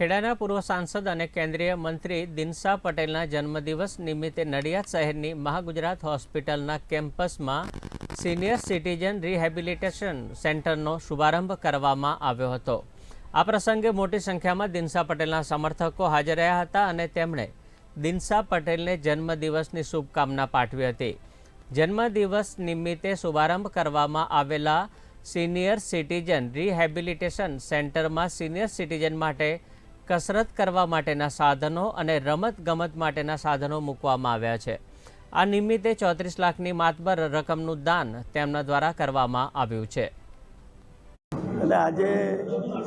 ખેડાના પૂર્વ સાંસદ અને કેન્દ્રીય મંત્રી દિનસા પટેલના જન્મદિવસ નિમિત્તે નડિયાદ શહેરની મહાગુજરાત હોસ્પિટલના કેમ્પસમાં સિનિયર સિટીઝન રિહેબિલિટેશન સેન્ટરનો શુભારંભ કરવામાં આવ્યો હતો. આ પ્રસંગે મોટી સંખ્યામાં દિનસા પટેલના સમર્થકો હાજર રહ્યા હતા અને તેમણે દિનસા પટેલને જન્મદિવસની શુભકામના પાઠવી હતી. જન્મદિવસ નિમિત્તે શુભારંભ કરવામાં આવેલા સિનિયર સિટીઝન રિહેબિલિટેશન સેન્ટરમાં સિનિયર સિટીઝન માટે કસરત કરવા માટેના સાધનો અને રમત ગમત માટેના સાધનો મૂકવામાં આવ્યા છે. આ નિમિત્તે ચોત્રીસ લાખની માતબર રકમનું દાન તેમના દ્વારા કરવામાં આવ્યું છે. અને આજે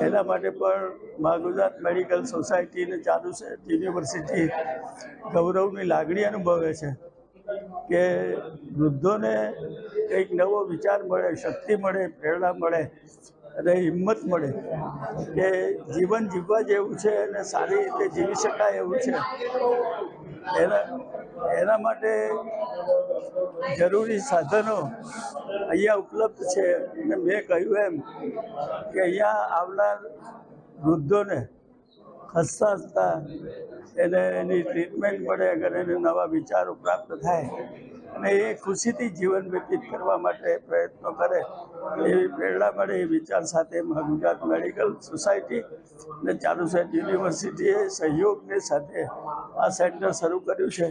એના માટે પણ મા ગુજરાત મેડિકલ સોસાયટીને ચાલુ છે. યુનિવર્સિટી ગૌરવની લાગણી અનુભવે છે કે વૃદ્ધોને કંઈક નવો વિચાર મળે, શક્તિ મળે, પ્રેરણા મળે અને હિંમત મળે કે જીવન જીવવા જેવું છે અને સારી રીતે જીવી શકાય એવું છે. એના એના માટે જરૂરી સાધનો અહીંયા ઉપલબ્ધ છે. અને મેં કહ્યું એમ કે અહીંયા આવનાર વૃદ્ધોને હસતા હસતા એને એની ટ્રીટમેન્ટ મળે, અગર એને નવા વિચારો પ્રાપ્ત થાય અને એ ખુશીથી જીવન વ્યતીત કરવા માટે પ્રયત્નો કરે, એવી પ્રેરણા મળે, એ વિચાર સાથે ગુજરાત મેડિકલ સોસાયટી અને ચારુસેટ યુનિવર્સિટીએ સહયોગની સાથે આ સેન્ટર શરૂ કર્યું છે.